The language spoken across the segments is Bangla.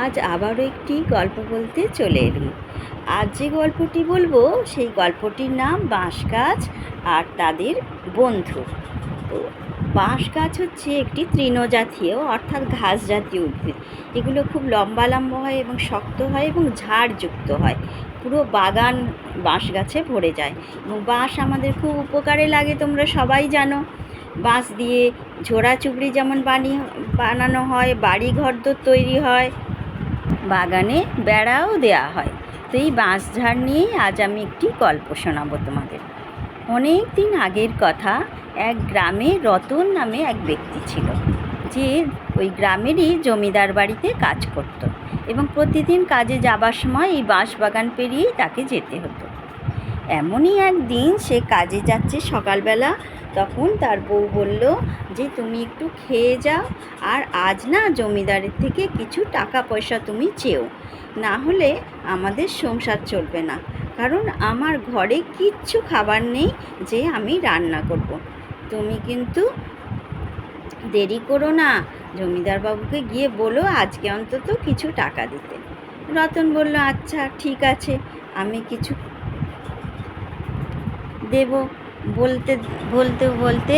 আজ আবারও একটি গল্প বলতে চলে এলুম। আজ যে গল্পটি বলব, সেই গল্পটির নাম বাঁশ গাছ আর তাদের বন্ধু। তো বাঁশ গাছ হচ্ছে একটি তৃণজাতীয়, অর্থাৎ ঘাস জাতীয় উদ্ভিদ। এগুলো খুব লম্বা লম্বা হয় এবং শক্ত হয় এবং ঝাড়যুক্ত হয়। পুরো বাগান বাঁশ গাছে ভরে যায়। এবং বাঁশ আমাদের খুব উপকারে লাগে, তোমরা সবাই জানো। বাঁশ দিয়ে ঝোড়া চুবড়ি যেমন বানিয়ে, বানানো হয় বাড়ি ঘর তো তৈরি হয়। বাগানে বেড়াও দেয়া হয়। তো এই বাঁশঝাড় নিয়েই আজ আমি একটি গল্প শোনাবো তোমাদের। অনেক দিন আগের কথা, এক গ্রামে রতন নামে এক ব্যক্তি ছিল। যে ওই গ্রামেরই জমিদার বাড়িতে কাজ করত এবং প্রতিদিন কাজে যাবার সময় এই বাঁশ বাগান পেরিয়েই তাকে যেতে হতো। এমনই একদিন সে কাজে যাচ্ছে সকালবেলা। তখন তার বউ বলল, যে তুমি একটু খেয়ে যাও, আর আজ না জমিদারের থেকে কিছু টাকা পয়সা তুমি চেও। না হলে আমাদের সংসার চলবে না, কারণ আমার ঘরে কিচ্ছু খাবার নেই যে আমি রান্না করব। তুমি কিন্তু দেরি করো না জমিদার বাবুকে গিয়ে বলো আজকে অন্তত কিছু টাকা দিতে। রতন বলল আচ্ছা ঠিক আছে, আমি কিছু দেব। বলতে বলতে বলতে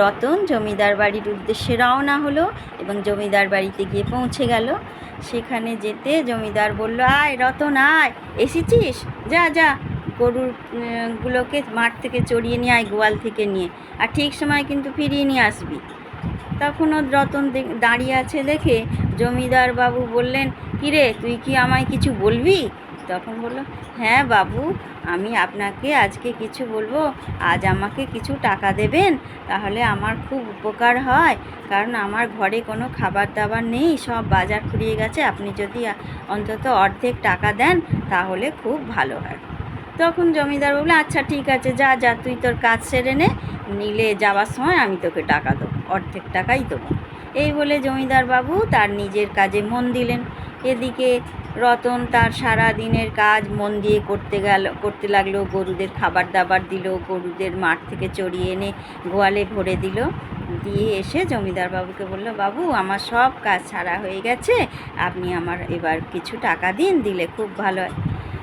রতন জমিদার বাড়ির উদ্দেশ্যে রওনা হলো এবং জমিদার বাড়িতে গিয়ে পৌঁছে গেল। সেখানে যেতে জমিদার বলল, আয় রতন, আয়। এসেছিস? যা যা। গরুর গুলোকে মাঠ থেকে চড়িয়ে নিয়ে আয়, গোয়াল থেকে নিয়ে। আর ঠিক সময় কিন্তু ফিরিয়ে নিয়ে আসবি। তখনও রতন দাঁড়িয়ে আছে দেখে জমিদার বাবু বললেন, কিরে, তুই কি আমায় কিছু বলবি? তখন বলল হ্যাঁ বাবু, আমি আপনাকে আজকে কিছু বলব। আজ আমাকে কিছু টাকা দেবেন, তাহলে আমার খুব উপকার হয়। কারণ আমার ঘরে কোনো খাবার দাবার নেই, সব বাজার ফুরিয়ে গেছে। আপনি যদি অন্তত অর্ধেক টাকা দেন, তাহলে খুব ভালো হয়। তখন জমিদার বলল আচ্ছা ঠিক আছে, যা যা, তুই তোর কাজ সেরে নে। নিলে যাওয়ার সময় আমি তোকে টাকা দেবো, অর্ধেক টাকাই দেবো। এই বলে জমিদার বাবু তার নিজের কাজে মন দিলেন। এদিকে রতন তার সারা দিনের কাজ মন দিয়ে করতে গেল, করতে লাগল, গরুদের খাবার দাবার দিল, গরুদের মাঠ থেকে চড়িয়ে এনে গোয়ালে ভরে দিল। দিয়ে এসে জমিদার বাবুকে বলল, বাবু, আমার সব কাজ ছাড়া হয়ে গেছে। আপনি আমার এবার কিছু টাকা দিন, দিলে খুব ভালো হয়।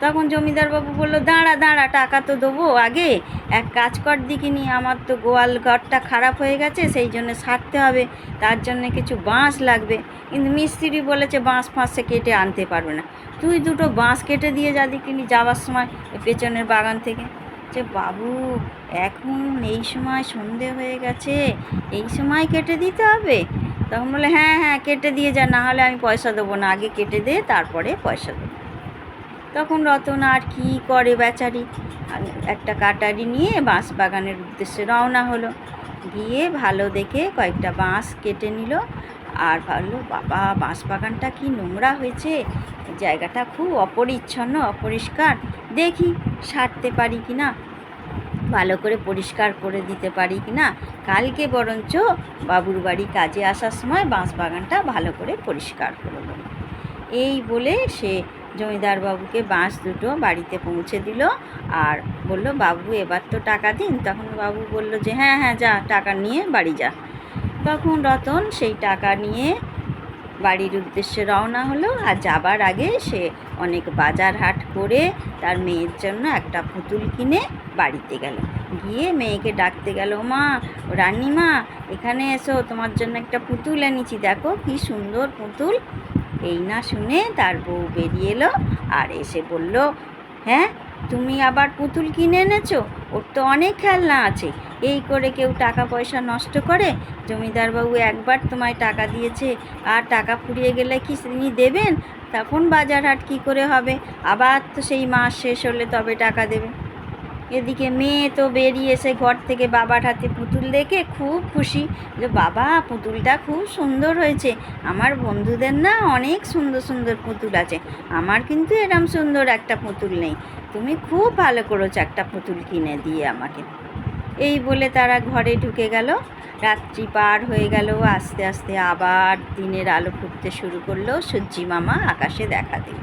তখন জমিদার বাবু বলল, দাঁড়া দাঁড়া, টাকা তো দেবো আগে। এক কাজ কর দিকিনি আমার তো গোয়াল ঘরটা খারাপ হয়ে গেছে, সেই জন্য সারতে হবে। তার জন্য কিছু বাঁশ লাগবে। কিন্তু মিস্ত্রি বলেছে, বাঁশ ফাঁসে কেটে আনতে পারবে না। তুই দুটো বাঁশ কেটে দিয়ে যা দিকিনি যাওয়ার সময় পেছনের বাগান থেকে। যে, বাবু, এখন এই সময় সন্ধে হয়ে গেছে, এই সময় কেটে দিতে হবে? তখন বলে হ্যাঁ হ্যাঁ কেটে দিয়ে যা, না হলে আমি পয়সা দেবো না। আগে কেটে দে, তারপরে পয়সা দেবো। তখন রতন আর কি করে বেচারি? একটা কাটারি নিয়ে বাঁশ বাগানের উদ্দেশ্যে রওনা হলো। গিয়ে ভালো দেখে কয়েকটা বাঁশ কেটে নিল আর ভাবলো, বাবা, বাঁশ বাগানটা কি নোংরা হয়েছে? জায়গাটা খুব অপরিচ্ছন্ন, অপরিষ্কার। দেখি, সারতে পারি কি না? ভালো করে পরিষ্কার করে দিতে পারি কি না? কালকে বরঞ্চ বাবুর বাড়ি কাজে আসার সময় বাঁশ বাগানটা ভালো করে পরিষ্কার করে এই বলে সে জমিদার বাবুকে বাঁশ দুটো বাড়িতে পৌঁছে দিল আর বলল, বাবু, এবার তো টাকা দিন। তখন বাবু বলল যে হ্যাঁ হ্যাঁ যা, টাকা নিয়ে বাড়ি যা। তখন রতন সেই টাকা নিয়ে বাড়ির উদ্দেশ্যে রওনা হলো আর যাবার আগে সে অনেক বাজার হাট করে তার মেয়ের জন্য একটা পুতুল কিনে বাড়িতে গেল। গিয়ে মেয়েকে ডাকতে গেল, মা, রানীমা, এখানে এসো, তোমার জন্য একটা পুতুল এনেছি। দেখো কি সুন্দর পুতুল। এই না শুনে তার বউ বেরিয়ে এলো আর এসে বলল হ্যাঁ তুমি আবার পুতুল কিনে এনেছো? ওর তো অনেক খেলনা আছে। এই করে কেউ টাকা পয়সা নষ্ট করে? জমিদারবাবু একবার তোমায় টাকা দিয়েছে আর টাকা ফুরিয়ে গেলে কি তিনি দেবেন? তখন বাজার হাট কী করে হবে? আবার তো সেই মাস শেষ হলে তবে টাকা দেবে। এদিকে মেয়ে তো বেরিয়ে এসে ঘর থেকে বাবার হাতে পুতুল দেখে খুব খুশি। যে বাবা, পুতুলটা খুব সুন্দর হয়েছে। আমার বন্ধুদের না অনেক সুন্দর সুন্দর পুতুল আছে। আমার কিন্তু এরম সুন্দর একটা পুতুল নেই। তুমি খুব ভালো করেছ একটা পুতুল কিনে দিয়ে আমাকে। এই বলে তারা ঘরে ঢুকে গেল। রাত্রি পার হয়ে গেল। আস্তে আস্তে আবার দিনের আলো ফুটতে শুরু করল। সূর্যি মামা আকাশে দেখা দিল।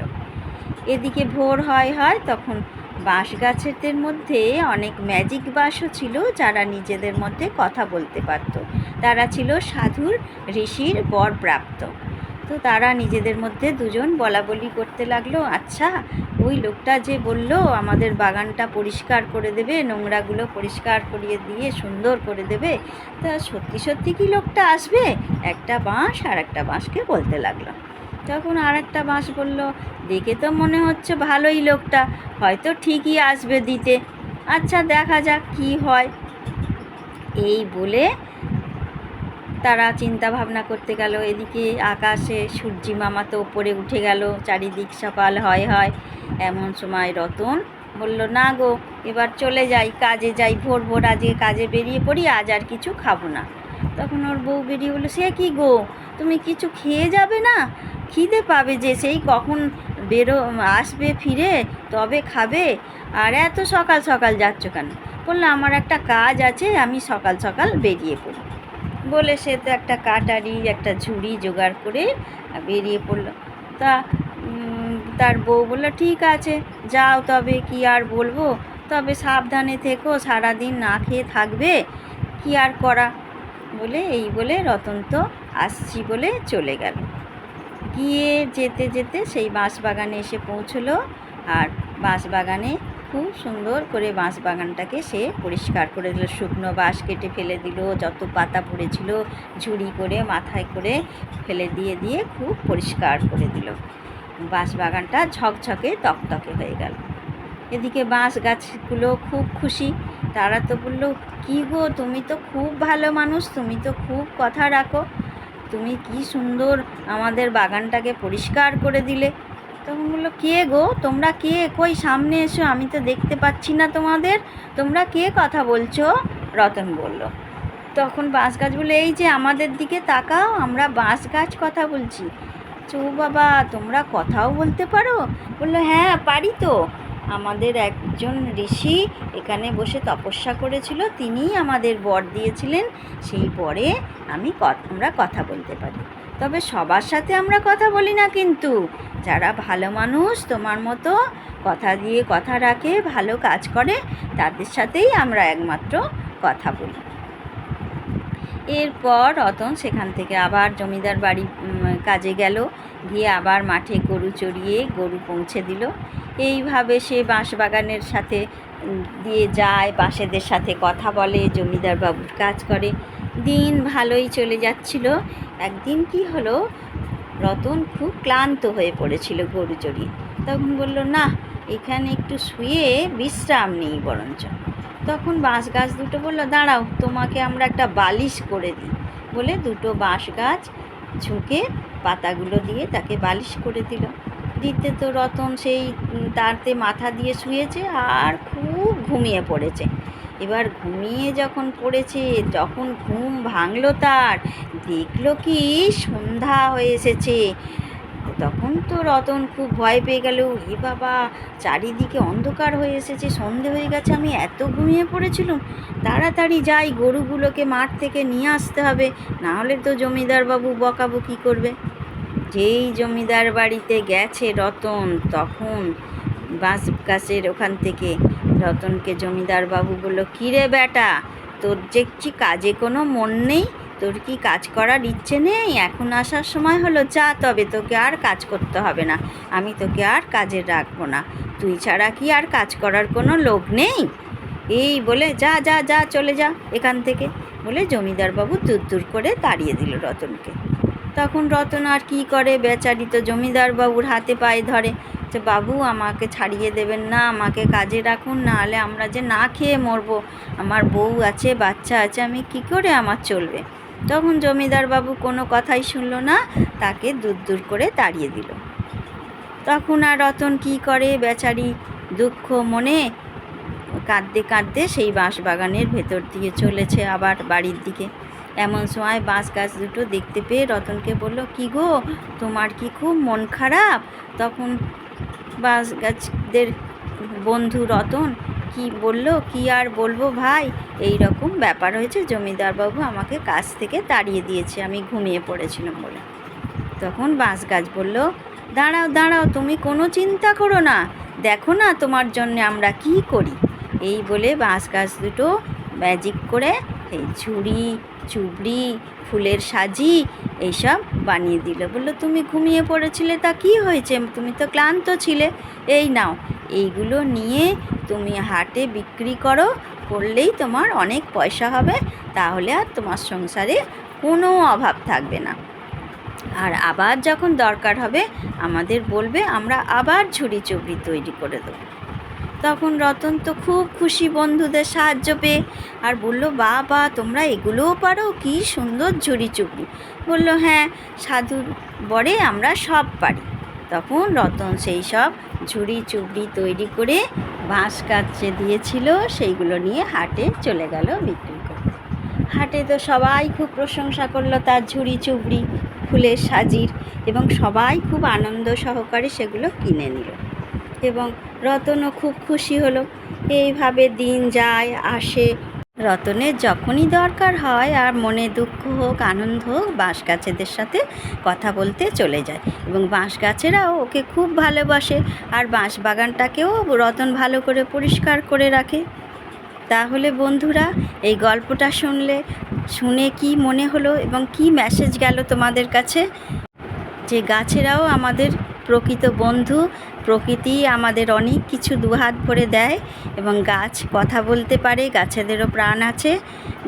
এদিকে ভোর হয় হয় তখন বাঁশ গাছেদের মধ্যে অনেক ম্যাজিক বাঁশও ছিল যারা নিজেদের মধ্যে কথা বলতে পারত। তারা ছিল সাধুর ঋষির বর প্রাপ্ত। তো তারা নিজেদের মধ্যে দুজন বলা বলি করতে লাগল আচ্ছা ওই লোকটা যে বলল আমাদের বাগানটা পরিষ্কার করে দেবে, নোংরাগুলো পরিষ্কার করিয়ে দিয়ে সুন্দর করে দেবে, তা সত্যি সত্যি কি লোকটা আসবে? একটা বাঁশ আর একটা বাঁশকে বলতে লাগল। তখন আর একটা বাঁশ বলল, দেখে তো মনে হচ্ছে ভালোই লোকটা, হয়তো ঠিকই আসবে দিতে। আচ্ছা দেখা যাক কি হয়। এই বলে তারা চিন্তা ভাবনা করতে গেল। এদিকে আকাশে সূর্যি মামা তো ওপরে উঠে গেল, চারিদিক সকাল হয় হয়। এমন সময় রতন বলল, না গো, এবার চলে যাই, কাজে যাই, ভোর ভোর আজকে কাজে বেরিয়ে পড়ি, আজ আর কিছু খাব না। তখন ওর বউ বেরিয়ে বলল, সে কি গো, তুমি কিছু খেয়ে যাবে না? খিদে পাবে যে সেই কখন বেরো, আসবে, ফিরে, তবে খাবে। আর এত সকাল সকাল যাচ্ছ কেন? বলল আমার একটা কাজ আছে, আমি সকাল সকাল বেরিয়ে পড়ি। বলে সে তো একটা কাটারি, একটা ঝুড়ি জোগাড় করে বেরিয়ে পড়ল। তা তার বউ বলল, ঠিক আছে, যাও তবে, কি আর বলব? তবে সাবধানে থেকো, সারাদিন না খেয়ে থাকবে, কি আর করা? বলে, এই বলে রতন তো আসছি বলে চলে গেল। গিয়ে যেতে যেতে সেই বাঁশবাগানে এসে পৌঁছলো আর বাঁশবাগানে খুব সুন্দর করে বাঁশবাগানটাকে সে পরিষ্কার করে দিল। শুকনো বাঁশ কেটে ফেলে দিল, যত পাতা পড়েছিল ঝুড়ি করে, মাথায় করে ফেলে দিয়ে দিয়ে খুব পরিষ্কার করে দিল। বাঁশবাগানটা ঝকঝকে তকতকে হয়ে গেল। এদিকে বাঁশ গাছগুলো খুব খুশি। তারা তো বলল, কী গো, তুমি তো খুব ভালো মানুষ, তুমি তো খুব কথা রাখো। তুমি কি সুন্দর আমাদের বাগানটাকে পরিষ্কার করে দিলে। তখন বলল, কে গো? তোমরা কে? কই সামনে এসো, আমি তো দেখতে পাচ্ছি না তোমাদের। তোমরা কে কথা বলছো? রতন বলল। তখন বাঁশ গাছ বলে এই যে আমাদের দিকে তাকাও, আমরা বাঁশ গাছ কথা বলছি। চৌ বাবা, তোমরা কথাও বলতে পারো? বলল হ্যাঁ পারি তো। আমাদের একজন ঋষি এখানে বসে তপস্যা করেছিল, তিনিই আমাদের বর দিয়েছিলেন। সেই বরে আমি আমরা কথা বলতে পারি। তবে সবার সাথে আমরা কথা বলি না কিন্তু। যারা ভালো মানুষ তোমার মতো কথা দিয়ে কথা রাখে, ভালো কাজ করে, তাদের সাথেই আমরা একমাত্র কথা বলি। এরপর রতন সেখান থেকে আবার জমিদার বাড়ি কাজে গেল। গিয়ে আবার মাঠে গরু চড়িয়ে গরু পৌঁছে দিল। এইভাবে সে বাঁশবাগানের সাথে দিয়ে যায়, বাঁশেদের সাথে কথা বলে জমিদার বাবুর কাজ করে। দিন ভালোই চলে যাচ্ছিল। একদিন কি হলো? রতন খুব ক্লান্ত হয়ে পড়েছিল গরু চড়িয়ে। তখন বলল, না, এখানে একটু শুয়ে বিশ্রাম নেই বরঞ্চ। তখন বাঁশ গাছ দুটো বলল, দাঁড়াও, তোমাকে আমরা একটা বালিশ করে দিই। বলে দুটো বাঁশ গাছ ঝুঁকে পাতাগুলো দিয়ে তাকে বালিশ করে দিল। দিতে তো রতন সেই তারতে মাথা দিয়ে শুয়েছে আর খুব ঘুমিয়ে পড়েছে। এবার ঘুমিয়ে যখন পড়েছে, যখন ঘুম ভাঙলো তার, দেখল কি সন্ধ্যা হয়ে এসেছে। তখন তো রতন খুব ভয় পেয়ে গেল। এ বাবা, চারিদিকে অন্ধকার হয়ে এসেছে, সন্ধে হয়ে গেছে, আমি এত ঘুমিয়ে পড়েছিলাম। তাড়াতাড়ি যাই, গরুগুলোকে মাঠ থেকে নিয়ে আসতে হবে। না হলে তো জমিদার বাবু বকাবকি করবে। যেই জমিদার বাড়িতে গেছে রতন, তখন বাঁশ গাছের ওখান থেকে রতনকে জমিদার বাবু বলল, কিরে বেটা, তোর দেখছি কাজে কোনো মন নেই? তোর কি কাজ করার ইচ্ছে নেই? এখন আসার সময় হলো, যা তবে তোকে আর কাজ করতে হবে না। আমি তোকে আর কাজে রাখব না। তুই ছাড়া কি আর কাজ করার কোনো লোক নেই? এই বলে, যা যা যা, চলে যা। এখান থেকে বলে জমিদার বাবু দূর দূর করে তাড়িয়ে দিল রতনকে। তখন রতন আর কি করে? বেচারি তো জমিদার বাবুর হাতে পায়ে ধরে। যে বাবু, আমাকে ছাড়িয়ে দেবেন না, আমাকে কাজে রাখুন না হলে আমরা যে না খেয়ে মরবো। আমার বউ আছে, বাচ্চা আছে, আমি কি করে আমার চলবে? তখন জমিদার বাবু কোনো কথাই শুনলো না, তাকে দূর দূর করে তাড়িয়ে দিল। তখন আর রতন কি করে বেচারি দুঃখ মনে কাঁদতে কাঁদতে সেই বাঁশ বাগানের ভেতর দিয়ে চলেছে আবার বাড়ির দিকে। এমন সময় বাঁশ গাছ দুটো দেখতে পেয়ে রতনকে বলল, কি গো, তোমার কি খুব মন খারাপ? তখন বাঁশ গাছদের বন্ধু রতন কি বলল, কি আর বলব ভাই? এই রকম ব্যাপার হয়েছে, জমিদারবাবু আমাকে কাজ থেকে তাড়িয়ে দিয়েছে, আমি ঘুমিয়ে পড়েছিলাম বলে। তখন বাঁশ গাছ বলল, দাঁড়াও দাঁড়াও, তুমি কোনো চিন্তা করো না। দেখো না তোমার জন্য আমরা কি করি? এই বলে বাঁশ গাছ দুটো ম্যাজিক করে, এই ঝুড়ি, চুবড়ি, ফুলের সাজি এইসব বানিয়ে দিল। বলল, তুমি ঘুমিয়ে পড়েছিলে, তা কি হয়েছে? তুমি তো ক্লান্ত ছিলে। এই নাও, এইগুলো নিয়ে তুমি হাটে বিক্রি করো, করলেই তোমার অনেক পয়সা হবে। তাহলে আর তোমার সংসারে কোনো অভাব থাকবে না। আর আবার যখন দরকার হবে, আমাদের বলবে, আমরা আবার ঝুড়ি চুবড়ি তৈরি করে দেবো। তখন রতন তো খুব খুশি বন্ধুদের সাহায্য পেয়ে আর বলল বা বা তোমরা এগুলোও পারো? কি সুন্দর ঝুড়ি চুবড়ি বলল হ্যাঁ সাধু বরে আমরা সব পারি। তখন রতন সেই সব ঝুড়ি চুবড়ি তৈরি করে বাঁশ কাছে দিয়েছিল সেইগুলো নিয়ে হাটে চলে গেল বিক্রি করতে। হাটে তো সবাই খুব প্রশংসা করল তার ঝুড়ি চুবড়ি ফুলের সাজির এবং সবাই খুব আনন্দ সহকারে সেগুলো কিনে নিল। এবং রতনও খুব খুশি হলো। এইভাবে দিন যায়, আসে। রতনের যখনই দরকার হয়, আর মনে দুঃখ হোক, আনন্দ হোক বাঁশ গাছেদের সাথে কথা বলতে চলে যায় এবং বাঁশ গাছেরাও ওকে খুব ভালোবাসে আর বাঁশ বাগানটাকেও রতন ভালো করে পরিষ্কার করে রাখে। তাহলে বন্ধুরা, এই গল্পটা শুনলে, শুনে কি মনে হলো এবং কি মেসেজ গেল তোমাদের কাছে? যে গাছেরাও আমাদের প্রকৃত বন্ধু, প্রকৃতি আমাদের অনেক কিছু দুহাত ভরে দেয় এবং গাছ কথা বলতে পারে, গাছেদেরও প্রাণ আছে।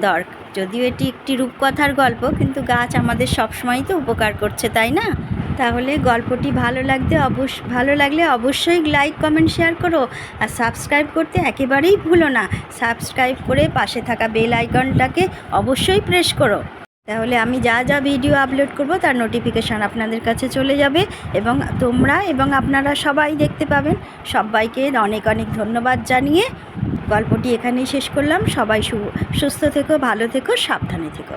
দর যদিও এটি একটি রূপকথার গল্প, কিন্তু গাছ আমাদের সবসময়ই তো উপকার করছে, তাই না? তাহলে গল্পটি ভালো লাগতে অবশ্য ভালো লাগলে অবশ্যই লাইক, কমেন্ট, শেয়ার করো আর সাবস্ক্রাইব করতে একেবারেই ভুলো না। সাবস্ক্রাইব করে পাশে থাকা বেল আইকনটাকে অবশ্যই প্রেস করো। তাহলে আমি যা যা ভিডিও আপলোড করব, তার নোটিফিকেশান আপনাদের কাছে চলে যাবে এবং তোমরা এবং আপনারা সবাই দেখতে পাবেন। সবাইকে অনেক অনেক ধন্যবাদ জানিয়ে গল্পটি এখানেই শেষ করলাম। সবাই সুস্থ থেকো, ভালো থেকো, সাবধানে থেকো।